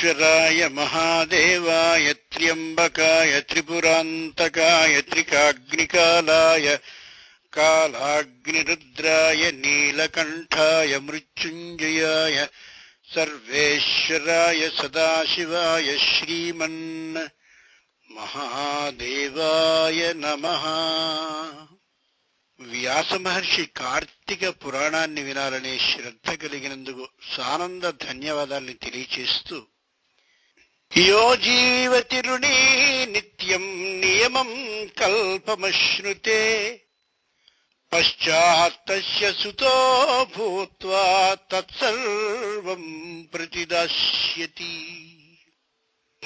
సర్వేశ్వరాయ మహాదేవాయ త్ర్యంబకాయ త్రిపురాంతకాయ త్రికాగ్నికాలాయ కాలాగ్నిరుద్రాయ నీలకంఠాయ మృత్యుంజయాయ సర్వేశ్వరాయ సదాశివాయ శ్రీమన్ మహాదేవాయ నమ వ్యాస మహర్షి కార్తీక పురాణాన్ని వినాలనే శ్రద్ధ కలిగినందుకు సానంద ధన్యవాదాల్ని తెలియచేస్తూ యో జీవతిరుణీ నిత్యం నియమం కల్పమశ్నుతే పశ్చాత్తస్య సుతో భూత్వా తత్సర్వం ప్రతిదాస్యతి.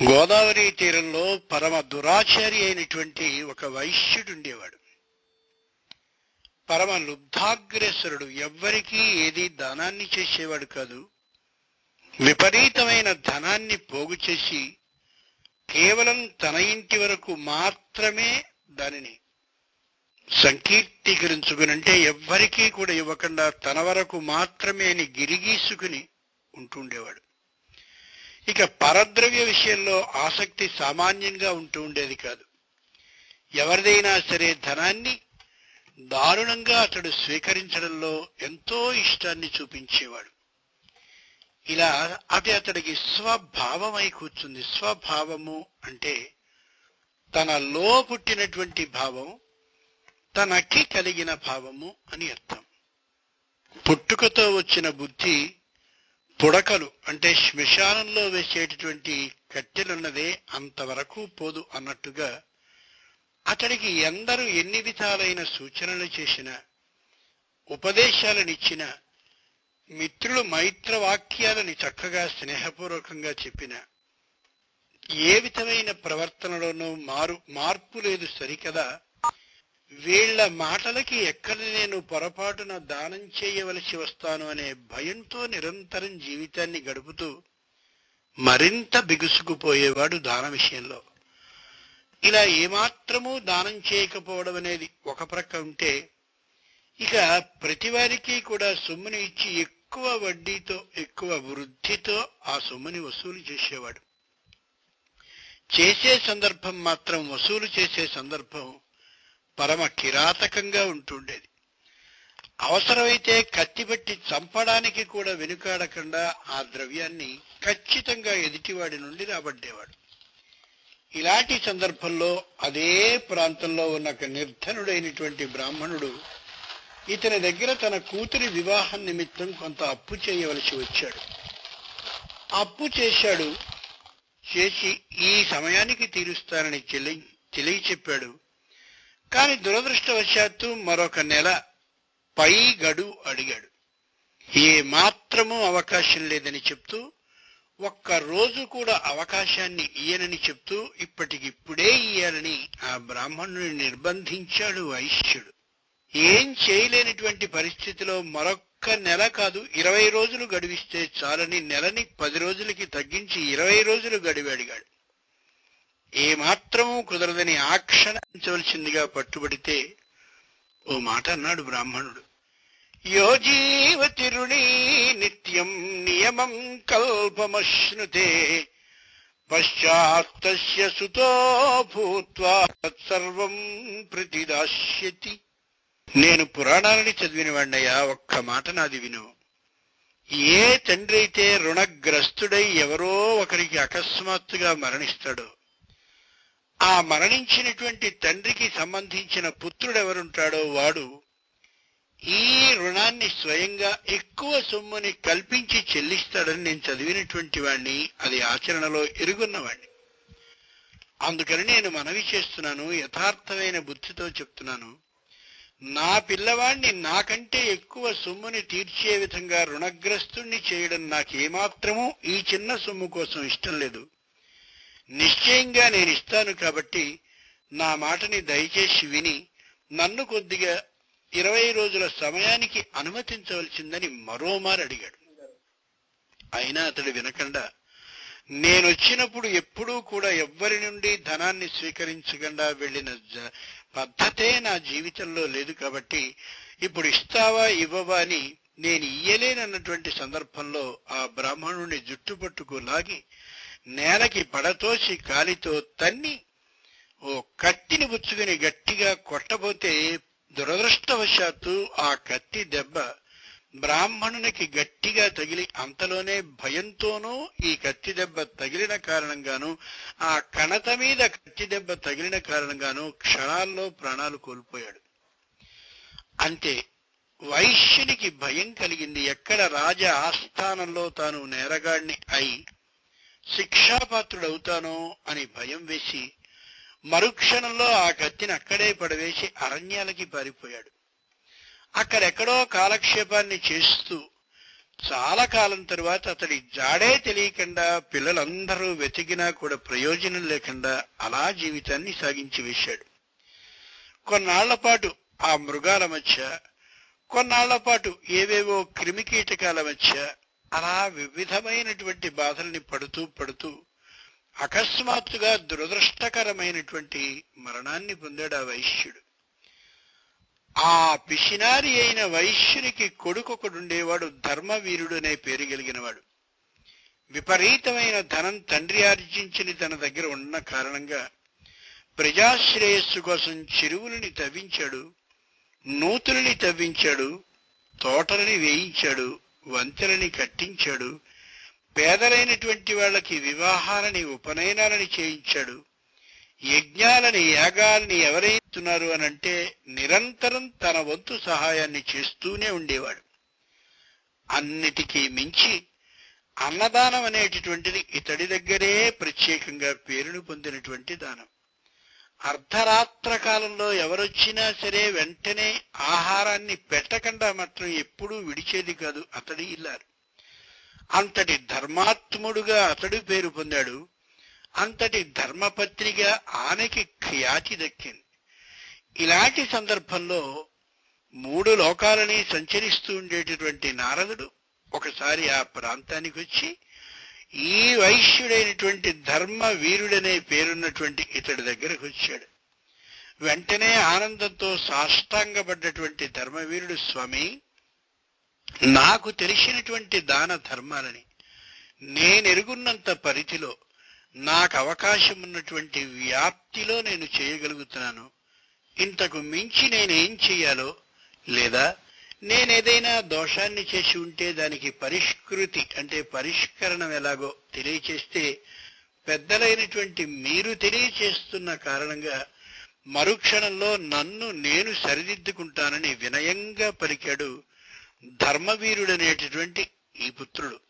గోదావరి తీరంలో పరమ దురాచారి అయినటువంటి ఒక వైశ్యుడుండేవాడు పరమ లుబ్ధాగ్రేసరుడు. ఎవ్వరికీ ఏది దానాన్ని చేసేవాడు కాదు. విపరీతమైన ధనాన్ని పోగు చేసి కేవలం తన ఇంటి వరకు మాత్రమే దానిని సంకీర్తీకరించుకునంటే ఎవ్వరికీ కూడా ఇవ్వకుండా తన వరకు మాత్రమే అని గిరిగీసుకుని ఉంటుండేవాడు. ఇక పరద్రవ్య విషయంలో ఆసక్తి సామాన్యంగా ఉంటూ ఉండేది కాదు. ఎవరిదైనా సరే ధనాన్ని దారుణంగా అతడు స్వీకరించడంలో ఎంతో ఇష్టాన్ని చూపించేవాడు. ఇలా అది అతడికి స్వభావమై కూర్చుంది. స్వభావము అంటే తనలో పుట్టినటువంటి భావం తనకి కలిగిన భావము అని అర్థం. పుట్టుకతో వచ్చిన బుద్ధి పుడకలు అంటే శ్మశానంలో వేసేటటువంటి కట్టెలున్నదే అంతవరకు పోదు అన్నట్టుగా అతడికి ఎందరూ ఎన్ని విధాలైన సూచనలు చేసిన ఉపదేశాలనిచ్చిన మిత్రులు మైత్ర వాక్యాలని చక్కగా స్నేహపూర్వకంగా చెప్పిన ఏ విధమైన ప్రవర్తనలోనూ మారు మార్పు లేదు సరికదా. వీళ్ళ మాటలకి ఎక్కడ నేను పొరపాటున దానం చేయవలసి వస్తాను అనే భయంతో నిరంతరం జీవితాన్ని గడుపుతూ మరింత బిగుసుకుపోయేవాడు దాన విషయంలో. ఇలా ఏమాత్రమూ దానం చేయకపోవడం అనేది ఒక ప్రక్క ఉంటే ఇక ప్రతివారికి కూడా సొమ్ముని ఇచ్చి ఎక్కువ వడ్డీతో ఎక్కువ వృద్ధితో ఆ సొమ్ముని వసూలు చేసేవాడు. చేసే సందర్భం మాత్రం వసూలు చేసే సందర్భం పరమ కిరాతకంగా ఉంటుండేది. అవసరమైతే కత్తిపెట్టి చంపడానికి కూడా వెనుకాడకుండా ఆ ద్రవ్యాన్ని ఖచ్చితంగా ఎదుటివాడి నుండి రాబడ్డేవాడు ఇలాంటి సందర్భంలో అదే ప్రాంతంలో ఉన్న ఒక నిర్ధనుడైనటువంటి బ్రాహ్మణుడు ఇతని దగ్గర తన కూతురి వివాహం నిమిత్తం కొంత అప్పు చేయవలసి వచ్చాడు. అప్పు చేశాడు. చేసి ఈ సమయానికి తీరుస్తానని చెల్లి తెలియ చెప్పాడు కానీ దురదృష్టవశాత్తు మరొక నెల పై గడు అడిగాడు. ఏ మాత్రము అవకాశం లేదని చెప్తూ ఒక్క రోజు కూడా అవకాశాన్ని ఇయ్యనని చెప్తూ ఇప్పటికిప్పుడే ఇయ్యాలని ఆ బ్రాహ్మణుని నిర్బంధించాడు వైశ్యుడు. ఏం చేయలేనటువంటి పరిస్థితిలో మరొక్క నెల కాదు ఇరవై రోజులు గడివిస్తే చాలని నెలని పది రోజులకి తగ్గించి ఇరవై రోజులు గడివాడిగాడు. ఏ కుదరదని ఆక్షణించవలసిందిగా పట్టుబడితే ఓ మాట అన్నాడు బ్రాహ్మణుడు. యో జీవతిరుణీ నిత్యం నియమం కల్పమశ్నుతే పశ్చాత్తస్య సుతో భూత్వా తత్సర్వం ప్రతిదాస్యతి. నేను పురాణాలని చదివిన ఒక్క మాట నాది విను. ఏ తండ్రి అయితే రుణగ్రస్తుడై ఎవరో ఒకరికి అకస్మాత్తుగా మరణిస్తాడో ఆ మరణించినటువంటి తండ్రికి సంబంధించిన పుత్రుడెవరుంటాడో వాడు ఈ రుణాన్ని స్వయంగా ఎక్కువ సొమ్ముని కల్పించి చెల్లిస్తాడని నేను చదివినటువంటి వాణ్ణి అది ఆచరణలో ఎరుగున్నవాణ్ణి. అందుకని నేను మనవి చేస్తున్నాను యథార్థమైన బుద్ధితో చెప్తున్నాను. నా పిల్లవాణ్ణి నాకంటే ఎక్కువ సొమ్ముని తీర్చే విధంగా రుణగ్రస్తుణ్ణి చేయడం నాకేమాత్రమూ ఈ చిన్న సొమ్ము కోసం ఇష్టం లేదు. నిశ్చయంగా నేను ఇస్తాను కాబట్టి నా మాటని దయచేసి విని నన్ను కొద్దిగా ఇరవై రోజుల సమయానికి అనుమతించవలసిందని మరోమారు అడిగాడు. అయినా అతడు వినకుండా నేనొచ్చినప్పుడు ఎప్పుడూ కూడా ఎవ్వరి నుండి ధనాన్ని స్వీకరించకుండా వెళ్ళిన పద్ధతే నా జీవితంలో లేదు కాబట్టి ఇప్పుడు ఇస్తావా ఇవ్వవా అని నేను ఇయ్యలేనన్నటువంటి సందర్భంలో ఆ బ్రాహ్మణుని జుట్టుపట్టుకు లాగి నేలకి పడతోసి కాలితో తన్ని ఓ కత్తిని బుచ్చుకుని గట్టిగా కొట్టబోతే దురదృష్టవశాత్తు ఆ కత్తి దెబ్బ బ్రాహ్మణునికి గట్టిగా తగిలి అంతలోనే భయంతోనూ ఈ కత్తి దెబ్బ తగిలిన కారణంగాను ఆ కణత మీద కత్తి దెబ్బ తగిలిన కారణంగాను క్షణాల్లో ప్రాణాలు కోల్పోయాడు. అంతే వైశ్యునికి భయం కలిగింది ఎక్కడ రాజ ఆస్థానంలో తాను నేరగాడిని అయి శిక్షాపాత్రుడవుతానో అని భయం వేసి మరుక్షణంలో ఆ కత్తిని అక్కడే పడవేసి అరణ్యాలకి పారిపోయాడు. అక్కడెక్కడో కాలక్షేపాన్ని చేస్తూ చాలా కాలం తరువాత అతడి జాడే తెలియకుండా పిల్లలందరూ వెతికినా కూడా ప్రయోజనం లేకుండా అలా జీవితాన్ని సాగించి వేశాడు. కొన్నాళ్ళ పాటు ఆ మృగాల మధ్య కొన్నాళ్ళ పాటు ఏవేవో క్రిమికీటకాల మధ్య అలా వివిధమైనటువంటి బాధల్ని పడుతూ పడుతూ అకస్మాత్తుగా దురదృష్టకరమైనటువంటి మరణాన్ని పొందాడు ఆ వైశ్యుడు. ఆ పిషినారి అయిన వైశ్యునికి కొడుకొకడుండేవాడు ధర్మవీరుడు అనే పేరు కలిగినవాడు. విపరీతమైన ధనం తండ్రి ఆర్జించిన తన దగ్గర ఉన్న కారణంగా ప్రజాశ్రేయస్సు కోసం చెరువులని తవ్వించాడు నూతులని తవ్వించాడు తోటలని వేయించాడు వంతెలని కట్టించాడు పేదలైనటువంటి వాళ్ళకి వివాహాలని ఉపనయనాలని చేయించాడు. యజ్ఞాలని యాగాలని ఎవరైతున్నారు అని అంటే నిరంతరం తన వంతు సహాయాన్ని చేస్తూనే ఉండేవాడు. అన్నిటికీ మించి అన్నదానం అనేటటువంటిది ఇతడి దగ్గరే ప్రత్యేకంగా పేరును పొందినటువంటి దానం. అర్ధరాత్ర కాలంలో ఎవరొచ్చినా సరే వెంటనే ఆహారాన్ని పెట్టకుండా మాత్రం ఎప్పుడూ విడిచేది కాదు అతడి ఇల్లారు అంతటి ధర్మాత్ముడుగా అతడు పేరు పొందాడు. అంతటి ధర్మపత్రిక ఆమెకి ఖ్యాతి దక్కింది. ఇలాంటి సందర్భంలో మూడు లోకాలని సంచరిస్తూ ఉండేటటువంటి నారదుడు ఒకసారి ఆ ప్రాంతానికి వచ్చి ఈ వైశ్యుడైనటువంటి ధర్మ వీరుడనే పేరున్నటువంటి ఇతడి దగ్గరకు వచ్చాడు. వెంటనే ఆనందంతో సాష్టాంగపడ్డటువంటి ధర్మవీరుడు స్వామి నాకు తెలిసినటువంటి దాన ధర్మాలని నేనెరుగున్నంత పరిధిలో నాకు అవకాశం ఉన్నటువంటి వ్యాప్తిలో నేను చేయగలుగుతున్నాను. ఇంతకు మించి నేనేం చెయ్యాలో లేదా నేనేదైనా దోషాన్ని చేసి ఉంటే దానికి పరిష్కృతి అంటే పరిష్కరణం ఎలాగో తెలియచేస్తే పెద్దలైనటువంటి మీరు తెలియచేస్తున్న కారణంగా మరుక్షణంలో నన్ను నేను సరిదిద్దుకుంటానని వినయంగా పలికాడు ధర్మవీరుడనేటటువంటి ఈ పుత్రుడు.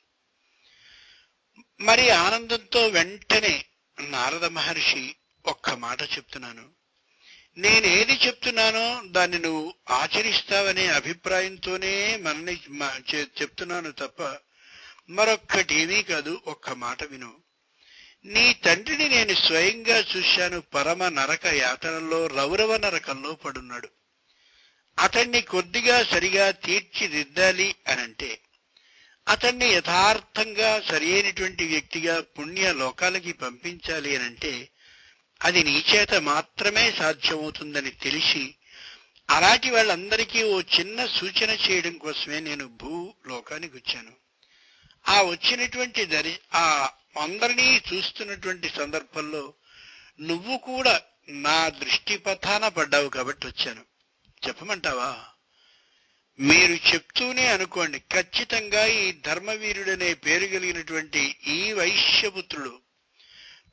మరి ఆనందంతో వెంటనే నారద మహర్షి ఒక్క మాట చెప్తున్నాను. నేనేది చెప్తున్నానో దాన్ని నువ్వు ఆచరిస్తావనే అభిప్రాయంతోనే మనని చెప్తున్నాను తప్ప మరొక్కటేమీ కాదు ఒక్క మాట విను. నీ తండ్రిని నేను స్వయంగా చూశాను పరమ నరక యాతనలో రౌరవ నరకంలో పడున్నాడు. అతన్ని కొద్దిగా సరిగా తీర్చిదిద్దాలి అనంటే అతన్ని యథార్థంగా సరియైనటువంటి వ్యక్తిగా పుణ్య లోకాలకి పంపించాలి అనంటే అది నీ చేత మాత్రమే సాధ్యమవుతుందని తెలిసి అలాంటి వాళ్ళందరికీ ఓ చిన్న సూచన చేయడం కోసమే నేను భూ లోకానికి వచ్చాను. ఆ వచ్చినటువంటి దరి ఆ అందరినీ చూస్తున్నటువంటి సందర్భంలో నువ్వు కూడా నా దృష్టి పథాన పడ్డావు కాబట్టి వచ్చాను. చెప్పమంటావా? మీరు చెప్తూనే అనుకోండి ఖచ్చితంగా ఈ ధర్మవీరుడనే పేరు కలిగినటువంటి ఈ వైశ్యపుత్రుడు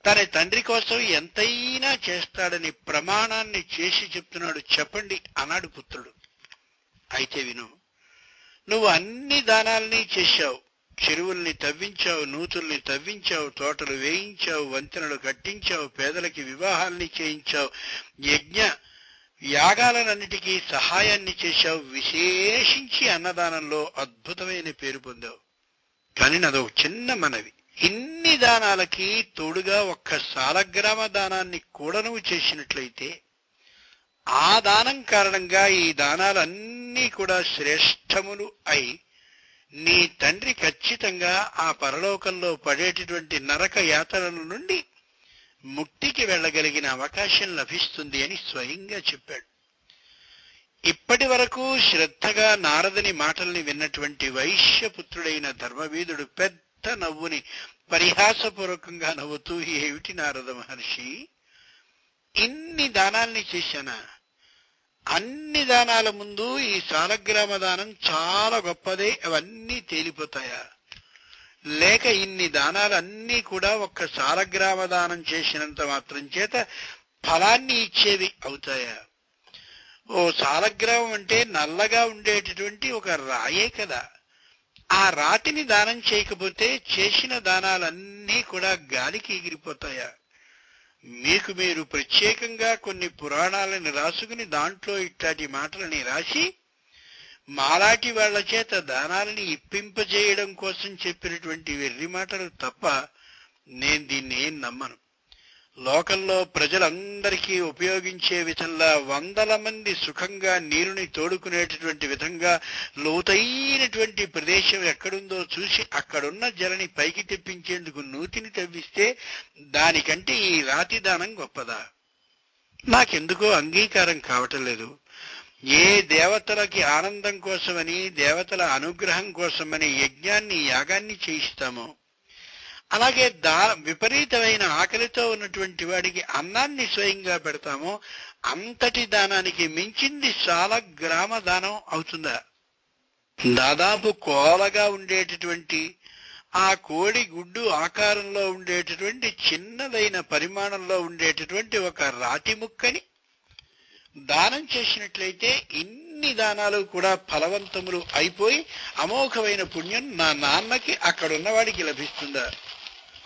తన తండ్రి కోసం ఎంతైనా చేస్తాడని ప్రమాణాన్ని చేసి చెప్తున్నాడు. చెప్పండి అన్నాడు పుత్రుడు. అయితే విను నువ్వు అన్ని దానాల్ని చేశావు. చెరువుల్ని తవ్వించావు నూతుల్ని తవ్వించావు తోటలు వేయించావు వంతెనలు కట్టించావు పేదలకి వివాహాల్ని చేయించావు. యజ్ఞ యాగాలన్నిటికీ సహాయాన్ని చేశావు విశేషించి అన్నదానంలో అద్భుతమైన పేరు పొందావు. కానీ నాదొక చిన్న మనవి. ఇన్ని దానాలకి తోడుగా ఒక్క సాలగ్రామ దానాన్ని కూడా నువ్వు చేసినట్లయితే ఆ దానం కారణంగా ఈ దానాలన్నీ కూడా శ్రేష్టములు అయి నీ తండ్రి ఖచ్చితంగా ఆ పరలోకంలో పడేటటువంటి నరక యాతనల నుండి ముక్తికి వెళ్ళగలిగిన అవకాశం లభిస్తుంది అని స్వయంగా చెప్పాడు. ఇప్పటి వరకు శ్రద్ధగా నారదని మాటల్ని విన్నటువంటి వైశ్యపుత్రుడైన ధర్మవీధుడు పెద్ద పెద్ద నవ్వుని పరిహాసపూర్వకంగా నవ్వుతూ ఏమిటి నారద మహర్షి? ఇన్ని దానాల్ని చేశానా? అన్ని దానాల ముందు ఈ సాలగ్రామ దానం చాలా గొప్పదే అవన్నీ తేలిపోతాయా? లేక ఇన్ని దానాలన్నీ కూడా ఒక్క సాలగ్రామ దానం చేసినంత మాత్రం చేత ఫలాన్ని ఇచ్చేవి అవుతాయా? ఓ సాలగ్రామం అంటే నల్లగా ఉండేటటువంటి ఒక రాయే కదా. ఆ రాతిని దానం చేయకపోతే చేసిన దానాలన్నీ కూడా గాలికి ఎగిరిపోతాయా? మీకు మీరు ప్రత్యేకంగా కొన్ని పురాణాలను రాసుకుని దాంట్లో ఇట్లాంటి మాటలని రాసి మాలాటి వాళ్ళ చేత దానాలని ఇప్పింపజేయడం కోసం చెప్పినటువంటి వెర్రి మాటలు తప్ప నేను దీన్ని ఏం నమ్మను. లోకంలో ప్రజలందరికీ ఉపయోగించే విధంగా వందల మంది సుఖంగా నీరుని తోడుకునేటటువంటి విధంగా లోతైనటువంటి ప్రదేశం ఎక్కడుందో చూసి అక్కడున్న జలని పైకి తెప్పించేందుకు నూతిని తవ్విస్తే దానికంటే ఈ రాతి దానం గొప్పదా? నాకెందుకో అంగీకారం కావటం లేదు. ఏ దేవతలకి ఆనందం కోసమని దేవతల అనుగ్రహం కోసమని యజ్ఞాన్ని యాగాన్ని చేయిస్తామో. అలాగే దా విపరీతమైన ఆకలితో ఉన్నటువంటి వాడికి అన్నాన్ని స్వయంగా పెడతామో అంతటి దానానికి మించింది చాలా గ్రామ దానం అవుతుందా? దాదాపు కోలగా ఉండేటటువంటి ఆ కోడి గుడ్డు ఆకారంలో ఉండేటటువంటి చిన్నదైన పరిమాణంలో ఉండేటటువంటి ఒక రాతి ముక్కని దానం చేసినట్లయితే ఇన్ని దానాలు కూడా ఫలవంతములు అయిపోయి అమోఘమైన పుణ్యం నా నాన్నకి అక్కడున్న వాడికి లభిస్తుందా?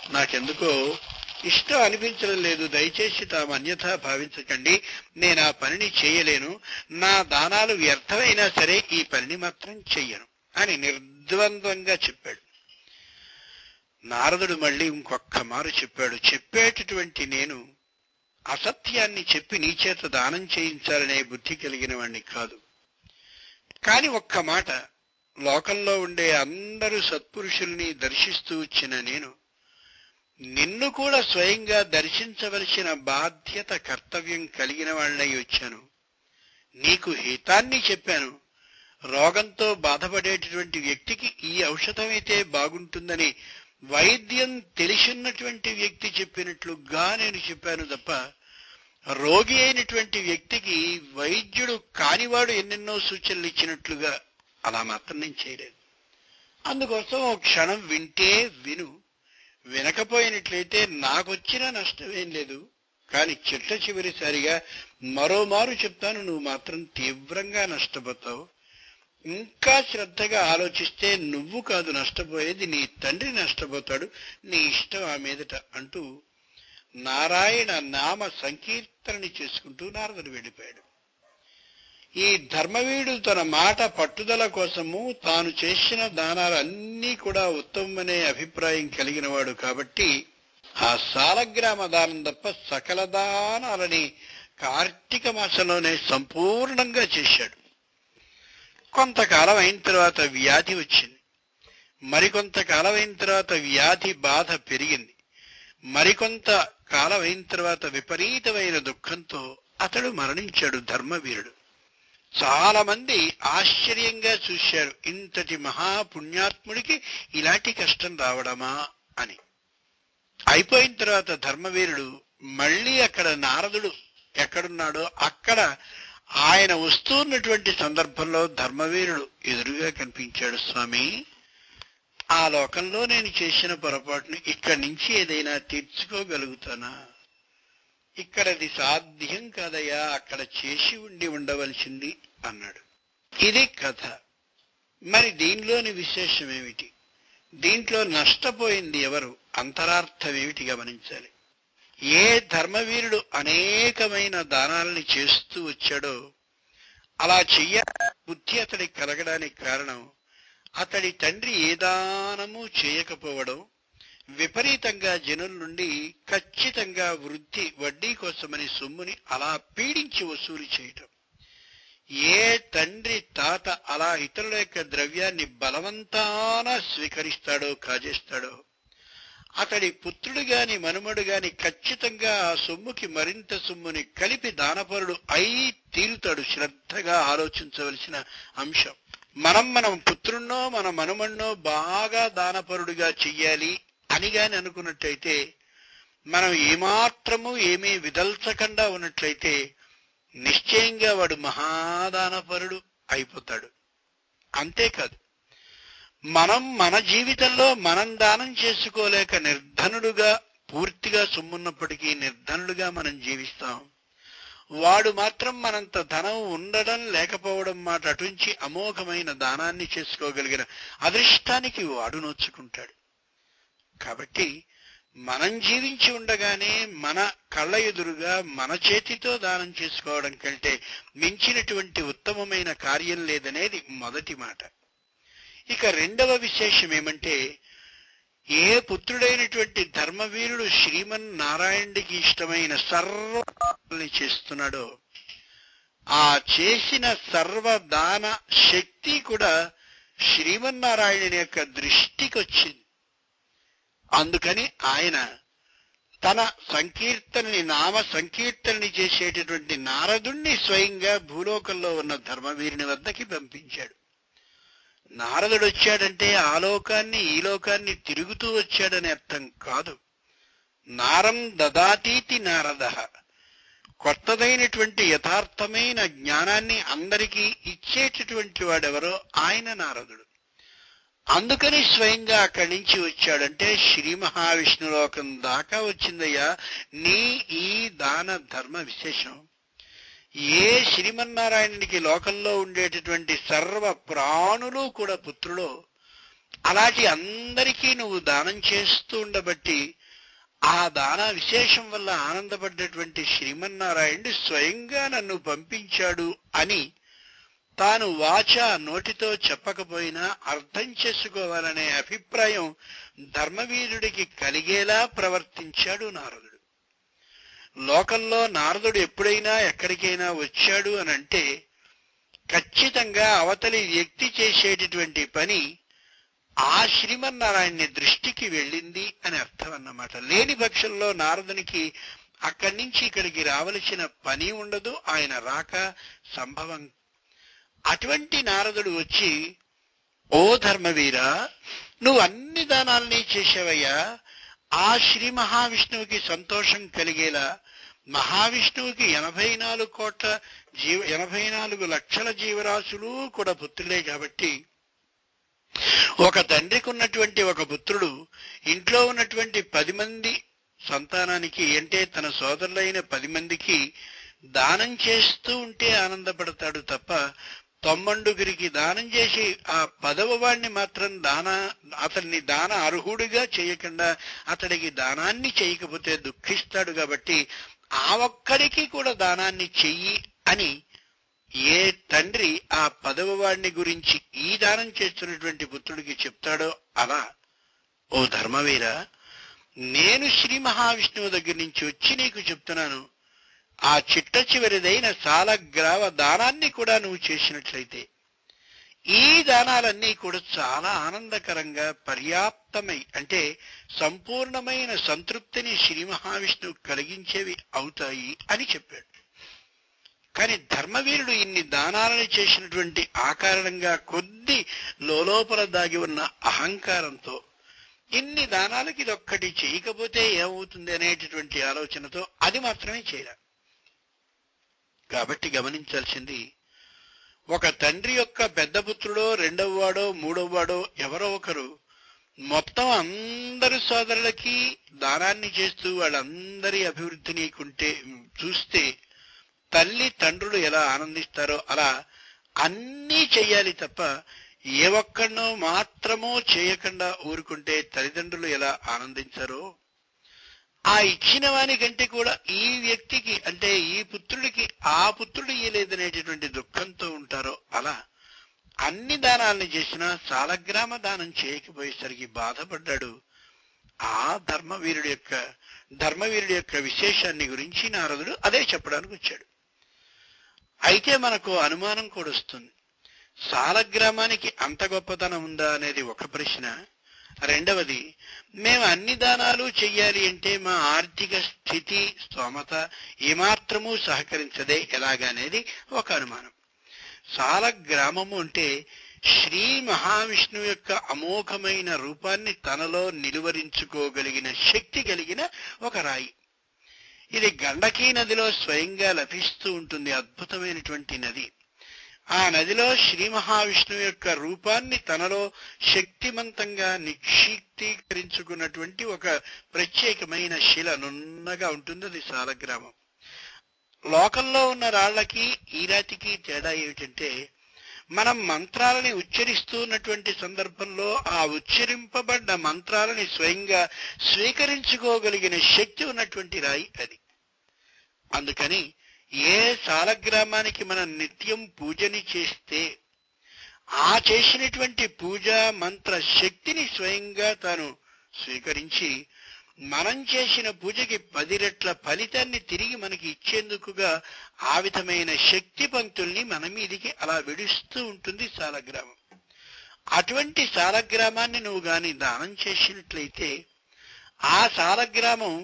నాకెందుకో ఇష్టం అనిపించడం లేదు. దయచేసి తాము అన్యథా భావించకండి. నేను ఆ పనిని చేయలేను. నా దానాలు వ్యర్థమైనా సరే ఈ పనిని మాత్రం చెయ్యను అని నిర్ద్వంద్వంగా చెప్పాడు. నారదుడు మళ్ళీ ఇంకొక్క మారు చెప్పాడు. చెప్పేటటువంటి నేను అసత్యాన్ని చెప్పి నీ చేత దానం చేయించాలనే బుద్ధి కలిగిన వాణ్ణి కాదు. కాని ఒక్క మాట లోకంలో ఉండే అందరూ సత్పురుషుల్ని దర్శిస్తూ వచ్చిన నేను నిన్ను కూడా స్వయంగా దర్శించవలసిన బాధ్యత కర్తవ్యం కలిగిన వాళ్ళై వచ్చాను. నీకు హితాన్ని చెప్పాను. రోగంతో బాధపడేటటువంటి వ్యక్తికి ఈ ఔషధమైతే బాగుంటుందని వైద్యం తెలిసినటువంటి వ్యక్తి చెప్పినట్లుగా నేను చెప్పాను తప్ప రోగి అయినటువంటి వ్యక్తికి వైద్యుడు కానివాడు ఎన్నెన్నో సూచనలు ఇచ్చినట్లుగా అలా మాత్రం నేను చేయలేదు. అందుకోసం ఒక క్షణం వింటే విను. వినకపోయినట్లయితే నాకొచ్చినా నష్టమేం లేదు. కానీ చిట్ట చివరిసారిగా మరోమారు చెప్తాను నువ్వు మాత్రం తీవ్రంగా నష్టపోతావు. ఇంకా శ్రద్ధగా ఆలోచిస్తే నువ్వు కాదు నష్టపోయేది నీ తండ్రి నష్టపోతాడు నీ ఇష్టం ఆ మీదట అంటూ నారాయణ నామ సంకీర్తనని చేసుకుంటూ నారదుడు వెళ్ళిపోయాడు. ఈ ధర్మవీడు తన మాట పట్టుదల కోసము తాను చేసిన దానాలు అన్నీ కూడా ఉత్తమమనే అభిప్రాయం కలిగిన వాడు కాబట్టి ఆ సాలగ్రామ దానం తప్ప సకల దానాలని కార్తీక మాసంలోనే సంపూర్ణంగా చేశాడు. కొంతకాలం అయిన తర్వాత వ్యాధి వచ్చింది. మరికొంత కాలం అయిన తర్వాత వ్యాధి బాధ పెరిగింది. మరికొంత కాలం అయిన తర్వాత విపరీతమైన దుఃఖంతో అతడు మరణించాడు ధర్మవీరుడు. చాలా మంది ఆశ్చర్యంగా చూశారు ఇంతటి మహాపుణ్యాత్ముడికి ఇలాంటి కష్టం రావడమా అని. అయిపోయిన తర్వాత ధర్మవీరుడు మళ్ళీ అక్కడ నారదుడు ఎక్కడున్నాడో అక్కడ ఆయన వస్తున్నటువంటి సందర్భంలో ధర్మవీరుడు ఎదురుగా కనిపించాడు స్వామి ఆ లోకంలో నేను చేసిన పొరపాటును ఇక్కడి నుంచి ఏదైనా తీర్చుకోగలుగుతానా? ఇక్కడది సాధ్యం కాదయ్యా అక్కడ చేసి ఉండి ఉండవలసింది అన్నాడు. ఇది కథ. మరి దీనిలోని విశేషం ఏమిటి దీంట్లో నష్టపోయింది ఎవరు? అంతరార్థం ఏమిటి గమనించాలి. ఏ ధర్మవీరుడు అనేకమైన దానాలని చేస్తూ వచ్చాడో అలా చెయ్య బుద్ధి అతడికి కలగడానికి కారణం అతడి తండ్రి ఏ దానము చేయకపోవడం విపరీతంగా జనుల నుండి ఖచ్చితంగా వృద్ధి వడ్డీ కోసమని సొమ్ముని అలా పీడించి వసూలు చేయటం. ఏ తండ్రి తాత అలా ఇతరుల యొక్క ద్రవ్యాన్ని బలవంతాన స్వీకరిస్తాడో కాజేస్తాడో అతడి పుత్రుడు గాని మనుమడు గాని ఖచ్చితంగా ఆ సొమ్ముకి మరింత సొమ్ముని కలిపి దానపరుడు అయి తీరుతాడు శ్రద్ధగా ఆలోచించవలసిన అంశం. మనం మనం పుత్రుణ్ణో మన మనుమణ్ణో బాగా దానపరుడుగా చెయ్యాలి అని గాని అనుకున్నట్లయితే మనం ఏమాత్రము ఏమీ విదల్చకుండా ఉన్నట్లయితే నిశ్చయంగా వాడు మహాదానపరుడు అయిపోతాడు. అంతేకాదు మనం మన జీవితంలో మనం దానం చేసుకోలేక నిర్ధనుడుగా పూర్తిగా సొమ్మున్నప్పటికీ నిర్ధనుడుగా మనం జీవిస్తాం. వాడు మాత్రం మనంత ధనం ఉండడం లేకపోవడం మాట అటుంచి అమోఘమైన దానాన్ని చేసుకోగలిగిన అదృష్టానికి వాడు నోచుకుంటాడు. కాబట్టి మనం జీవించి ఉండగానే మన కళ్ళ ఎదురుగా మన చేతితో దానం చేసుకోవడం కంటే మించినటువంటి ఉత్తమమైన కార్యం లేదనేది మొదటి మాట. ఇక రెండవ విశేషం ఏమంటే ఏ పుత్రుడైనటువంటి ధర్మవీరుడు శ్రీమన్ నారాయణుడికి ఇష్టమైన సర్వాన్ని చేస్తున్నాడో ఆ చేసిన సర్వదాన శక్తి కూడా శ్రీమన్నారాయణుని యొక్క దృష్టికి వచ్చింది అందుకని ఆయన తన సంకీర్తనని నామ సంకీర్తనని చేసేటటువంటి నారదుణ్ణి స్వయంగా భూలోకంలో ఉన్న ధర్మవీరుని వద్దకి పంపించాడు. నారదుడు వచ్చాడంటే ఆ లోకాన్ని ఈ లోకాన్ని తిరుగుతూ వచ్చాడని అర్థం కాదు. నారం దదాతీతి నారద. కొత్తదైనటువంటి యథార్థమైన జ్ఞానాన్ని అందరికీ ఇచ్చేటటువంటి వాడెవరో ఆయన నారదుడు. అందుకని స్వయంగా అక్కడి నుంచి వచ్చాడంటే శ్రీ మహావిష్ణులోకం దాకా వచ్చిందయ్యా. నీ ఈ దాన ధర్మ విశేషం. ఏ శ్రీమన్నారాయణునికి లోకంలో ఉండేటటువంటి సర్వ ప్రాణులు కూడా పుత్రులో అలాంటి అందరికీ నువ్వు దానం చేస్తూ ఉండబట్టి ఆ దాన విశేషం వల్ల ఆనందపడ్డటువంటి శ్రీమన్నారాయణుడు స్వయంగా నన్ను పంపించాడు అని తాను వాచ నోటితో చెప్పకపోయినా అర్థం చేసుకోవాలనే అభిప్రాయం ధర్మవీరుడికి కలిగేలా ప్రవర్తించాడు నారదుడు. లోకంలో నారదుడు ఎప్పుడైనా ఎక్కడికైనా వచ్చాడు అని అంటే ఖచ్చితంగా అవతలి వ్యక్తి చేసేటటువంటి పని ఆ శ్రీమన్నారాయణ దృష్టికి వెళ్ళింది అని అర్థం అన్నమాట. లేని పక్షంలో నారదునికి అక్కడి నుంచి ఇక్కడికి రావలసిన పని ఉండదు ఆయన రాక సంభవం. అటువంటి నారదుడు వచ్చి ఓ ధర్మవీర నువ్వు అన్ని దానాల్ని చేసావయ్యా ఆ శ్రీ మహావిష్ణువుకి సంతోషం కలిగేలా మహావిష్ణువుకి ఎనభై నాలుగు కోట్ల జీవ ఎనభై నాలుగు లక్షల జీవరాశులు కూడా పుత్రులే కాబట్టి ఒక తండ్రికి ఉన్నటువంటి ఒక పుత్రుడు ఇంట్లో ఉన్నటువంటి పది మంది సంతానానికి అంటే తన సోదరులైన పది మందికి దానం చేస్తూ ఉంటే ఆనందపడతాడు తప్ప తొమ్మండుగురికి దానం చేసి ఆ పదవ వాడిని మాత్రం దాన అతన్ని దాన అర్హుడిగా చేయకుండా అతడికి దానాన్ని చేయకపోతే దుఃఖిస్తాడు కాబట్టి ఆ ఒక్కడికి కూడా దానాన్ని చెయ్యి అని ఏ తండ్రి ఆ పదవ వాడిని గురించి ఈ దానం చేస్తున్నటువంటి పుత్రుడికి చెప్తాడో అలా ఓ ధర్మవీర నేను శ్రీ మహావిష్ణువు దగ్గర నుంచి వచ్చి నీకు చెప్తున్నాను. ఆ చిట్ట చివరిదైన సాలగ్రావ దానాన్ని కూడా నువ్వు చేసినట్లయితే ఈ దానాలన్నీ కూడా చాలా ఆనందకరంగా పర్యాప్తమై అంటే సంపూర్ణమైన సంతృప్తిని శ్రీ మహావిష్ణువు కలిగించేవి అవుతాయి అని చెప్పాడు. కానీ ధర్మవీరుడు ఇన్ని దానాలను చేసినటువంటి ఆ కారణంగా కొద్ది లోపల దాగి ఉన్న అహంకారంతో ఇన్ని దానాలకి ఇదొక్కటి చేయకపోతే ఏమవుతుంది అనేటటువంటి ఆలోచనతో అది మాత్రమే చేయాలి. కాబట్టి గమనించాల్సింది ఒక తండ్రి యొక్క పెద్ద పుత్రుడో రెండవ వాడో మూడవ వాడో ఎవరో ఒకరు మొత్తం అందరి సోదరులకి దానాన్ని చేస్తూ వాళ్ళందరి అభివృద్ధిని కుంటే చూస్తే తల్లి తండ్రులు ఎలా ఆనందిస్తారో అలా అన్నీ చెయ్యాలి తప్ప ఏ ఒక్కడనో మాత్రమో చేయకుండా ఊరుకుంటే తల్లిదండ్రులు ఎలా ఆనందించారో ఆ ఇచ్చిన వానికంటే కూడా ఈ వ్యక్తికి అంటే ఈ పుత్రుడికి ఆ పుత్రుడు ఇయ్యలేదనేటటువంటి దుఃఖంతో ఉంటారో అలా అన్ని దానాలను చేసినా సాలగ్రామ దానం చేయకపోయేసరికి బాధపడ్డాడు. ఆ ధర్మవీరుడి యొక్క ధర్మవీరుడి యొక్క విశేషాన్ని గురించి నారదుడు అదే చెప్పడానికి వచ్చాడు. అయితే మనకు అనుమానం కూడా వస్తుంది. సాలగ్రామానికి అంత గొప్పతనం ఉందా అనేది ఒక ప్రశ్న. రెండవది మేము అన్ని దానాలు చెయ్యాలి అంటే మా ఆర్థిక స్థితి స్తోమత ఏమాత్రము సహకరించదే ఎలాగనేది ఒక అనుమానం. సాల గ్రామము అంటే శ్రీ మహావిష్ణువు యొక్క అమోఘమైన రూపాన్ని తనలో నిలువరించుకోగలిగిన శక్తి కలిగిన ఒక రాయి. ఇది గండకీ నదిలో స్వయంగా లభిస్తూ ఉంటుంది అద్భుతమైనటువంటి నది. ఆ నదిలో శ్రీ మహావిష్ణువు యొక్క రూపాన్ని తనలో శక్తిమంతంగా నిక్షిప్తీకరించుకున్నటువంటి ఒక ప్రత్యేకమైన శిల నున్నగా ఉంటుంది. అది సాలగ్రామం. లోకంలో ఉన్న రాళ్ళకి ఈరాతికి తేడా ఏమిటంటే మనం మంత్రాలని ఉచ్చరిస్తూ ఉన్నటువంటి సందర్భంలో ఆ ఉచ్చరింపబడ్డ మంత్రాలని స్వయంగా స్వీకరించుకోగలిగిన శక్తి ఉన్నటువంటి రాయి అది. అందుకని ఏ సాలగ్రామానికి మనం నిత్యం పూజని చేస్తే ఆ చేసినటువంటి పూజ మంత్ర శక్తిని స్వయంగా తాను స్వీకరించి మనం చేసిన పూజకి పది రెట్ల ఫలితాన్ని తిరిగి మనకి ఇచ్చేందుకుగా ఆ విధమైన శక్తి పంక్తుల్ని మన మీదికి అలా విడుస్తూ ఉంటుంది సాలగ్రామం. అటువంటి సాలగ్రామాన్ని నువ్వు గాని దానం చేసినట్లయితే ఆ సాలగ్రామం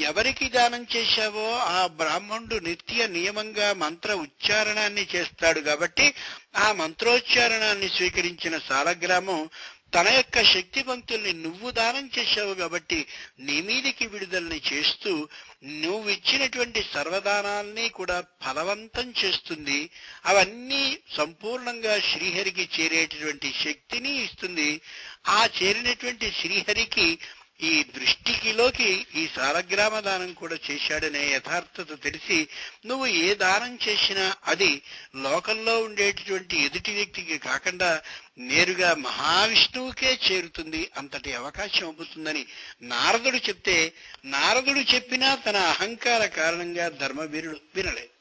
ఎవరికి దానం చేశావో ఆ బ్రాహ్మణుడు నిత్య నియమంగా మంత్ర ఉచ్చారణాన్ని చేస్తాడు కాబట్టి ఆ మంత్రోచ్చారణాన్ని స్వీకరించిన సాలగ్రామం తన యొక్క శక్తి పంక్తుల్ని నువ్వు దానం చేశావు కాబట్టి నీ మీదికి విడుదలని చేస్తూ నువ్వు ఇచ్చినటువంటి సర్వదానాల్ని కూడా ఫలవంతం చేస్తుంది. అవన్నీ సంపూర్ణంగా శ్రీహరికి చేరేటటువంటి శక్తిని ఇస్తుంది. ఆ చేరినటువంటి శ్రీహరికి ఈ దృష్టికిలోకి ఈ సాలగ్రామ దానం కూడా చేశాడనే యథార్థత తెలిసి నువ్వు ఏ దానం చేసినా అది లోకంలో ఉండేటటువంటి ఎదుటి వ్యక్తికి కాకుండా నేరుగా మహావిష్ణువుకే చేరుతుంది. అంతటి అవకాశం అవుతుందని నారదుడు చెప్తే నారదుడు చెప్పినా తన అహంకార కారణంగా ధర్మవీరుడు వినలేదు.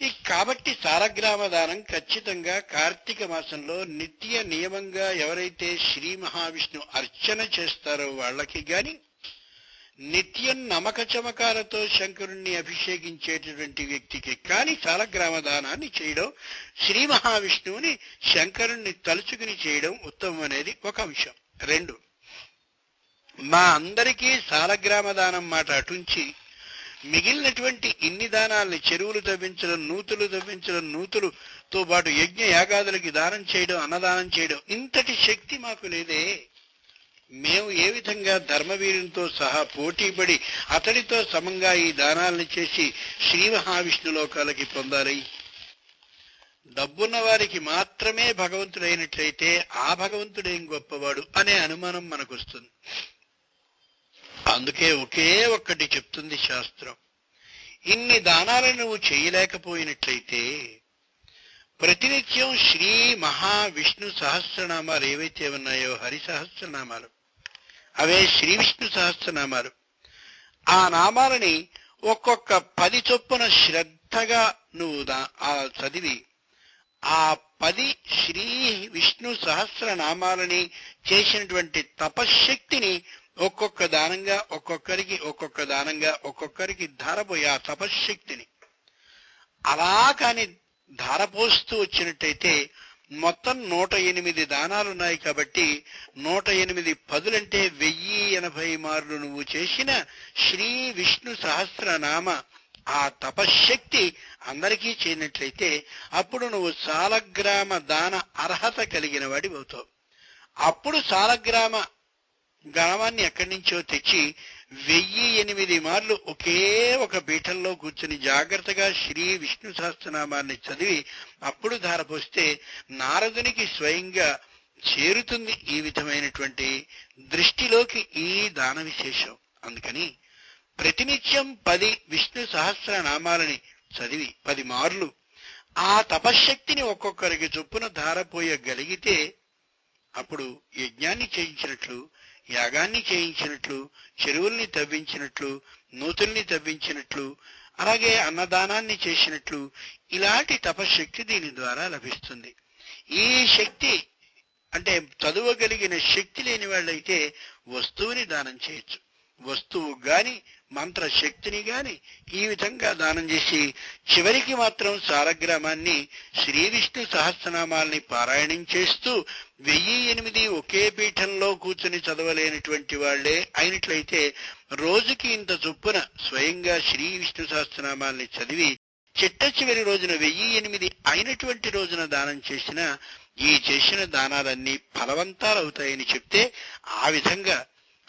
కాబట్టి సాలగ్రామ దానం ఖచ్చితంగా కార్తీక మాసంలో నిత్య నియమంగా ఎవరైతే శ్రీ మహావిష్ణు అర్చన చేస్తారో వాళ్ళకి గాని నిత్యం నమక చమకాలతో శంకరుణ్ణి అభిషేకించేటటువంటి వ్యక్తికి కాని సాలగ్రామ దానాన్ని చేయడం శ్రీ మహావిష్ణువుని శంకరుణ్ణి తలుచుకుని చేయడం ఉత్తమం అనేది ఒక అంశం. రెండు మా అందరికీ సాలగ్రామ దానం మాట అటుంచి మిగిలినటువంటి ఇన్ని దానాల్ని చెరువులు తవ్వించడం నూతులు తవ్వించడం నూతులుతో పాటు యజ్ఞ యాగాదులకి దానం చేయడం అన్నదానం చేయడం ఇంతటి శక్తి మాకు లేదే. మేము ఏ విధంగా ధర్మవీరునితో సహా పోటీపడి అతడితో సమంగా ఈ దానాల్ని చేసి శ్రీ మహావిష్ణు లోకాలకి పొందాలి? డబ్బున్న వారికి మాత్రమే భగవంతుడైనట్లయితే ఆ భగవంతుడేం గొప్పవాడు అనే అనుమానం మనకొస్తుంది. అందుకే ఒకే ఒక్కటి చెప్తుంది శాస్త్రం. ఇన్ని దానాలను నువ్వు చేయలేకపోయినట్లయితే ప్రతినిత్యం శ్రీ మహావిష్ణు సహస్రనామాలు ఏవైతే ఉన్నాయో హరి సహస్రనామాలు అవే శ్రీ విష్ణు సహస్రనామాలు ఆ నామాలని ఒక్కొక్క పది చొప్పున శ్రద్ధగా నువ్వు దా- ఆ చదివి ఆ పది శ్రీ విష్ణు సహస్రనామాలని చేసినటువంటి తపశ్శక్తిని ఒక్కొక్క దానంగా ఒక్కొక్కరికి ఒక్కొక్క దానంగా ఒక్కొక్కరికి ధారపోయి ఆ తపశ్శక్తిని. అలా కాని ధారపోస్తూ వచ్చినట్టయితే మొత్తం నూట ఎనిమిది దానాలు ఉన్నాయి కాబట్టి నూట ఎనిమిది పదులంటే వెయ్యి ఎనభై మార్లు నువ్వు చేసిన శ్రీ విష్ణు సహస్రనామ ఆ తపశ్శక్తి అందరికీ చేయనట్లయితే అప్పుడు నువ్వు సాలగ్రామ దాన అర్హత కలిగిన వాడి అవుతావు. అప్పుడు సాలగ్రామ గణవాన్ని ఎక్కడి నుంచో తెచ్చి వెయ్యి ఎనిమిది మార్లు ఒకే ఒక పీఠంలో కూర్చుని జాగ్రత్తగా శ్రీ విష్ణు సహస్రనామాన్ని చదివి అప్పుడు ధారపోస్తే నారదునికి స్వయంగా చేరుతుంది ఈ విధమైనటువంటి దృష్టిలోకి ఈ దాన విశేషం. అందుకని ప్రతినిత్యం పది విష్ణు సహస్రనామాలని చదివి పది మార్లు ఆ తపశ్శక్తిని ఒక్కొక్కరికి చొప్పున ధారపోయగలిగితే అప్పుడు యజ్ఞాన్ని చేయించినట్లు యాగాన్ని చేయించినట్లు చెరువుల్ని తవ్వించినట్లు నూతుల్ని తవ్వించినట్లు అలాగే అన్నదానాన్ని చేసినట్లు ఇలాంటి తపశక్తి దీని ద్వారా లభిస్తుంది. ఈ శక్తి అంటే చదువగలిగిన శక్తి లేని వాళ్ళైతే వస్తువుని దానం చేయొచ్చు. వస్తువు గాని మంత్ర శక్తిని గాని ఈ విధంగా దానం చేసి చివరికి మాత్రం సారగ్రామాన్ని శ్రీ విష్ణు సహస్రనామాల్ని పారాయణం చేస్తూ వెయ్యి ఎనిమిది ఒకే పీఠంలో కూర్చుని చదవలేనటువంటి వాళ్ళే అయినట్లయితే రోజుకి ఇంత చొప్పున స్వయంగా శ్రీ విష్ణు సహస్రనామాల్ని చదివి చిట్ట చివరి రోజున వెయ్యి ఎనిమిది అయినటువంటి రోజున దానం చేసిన ఈ చేసిన దానాలన్నీ ఫలవంతాలవుతాయని చెప్తే ఆ విధంగా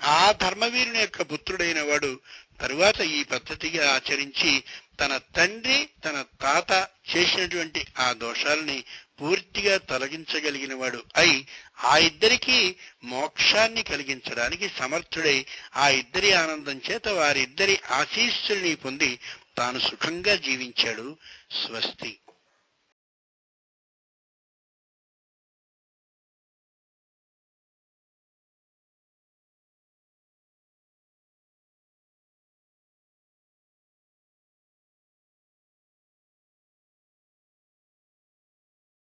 ఆ ధర్మవీరుని యొక్క పుత్రుడైన వాడు తరువాత ఈ పద్ధతిగా ఆచరించి తన తండ్రి తన తాత చేసినటువంటి ఆ దోషాలని పూర్తిగా తొలగించగలిగిన వాడు అయి ఆ ఇద్దరికి మోక్షాన్ని కలిగించడానికి సమర్థుడై ఆ ఇద్దరి ఆనందం చేత వారిద్దరి ఆశీస్సుల్ని పొంది తాను సుఖంగా జీవించాడు స్వస్తి.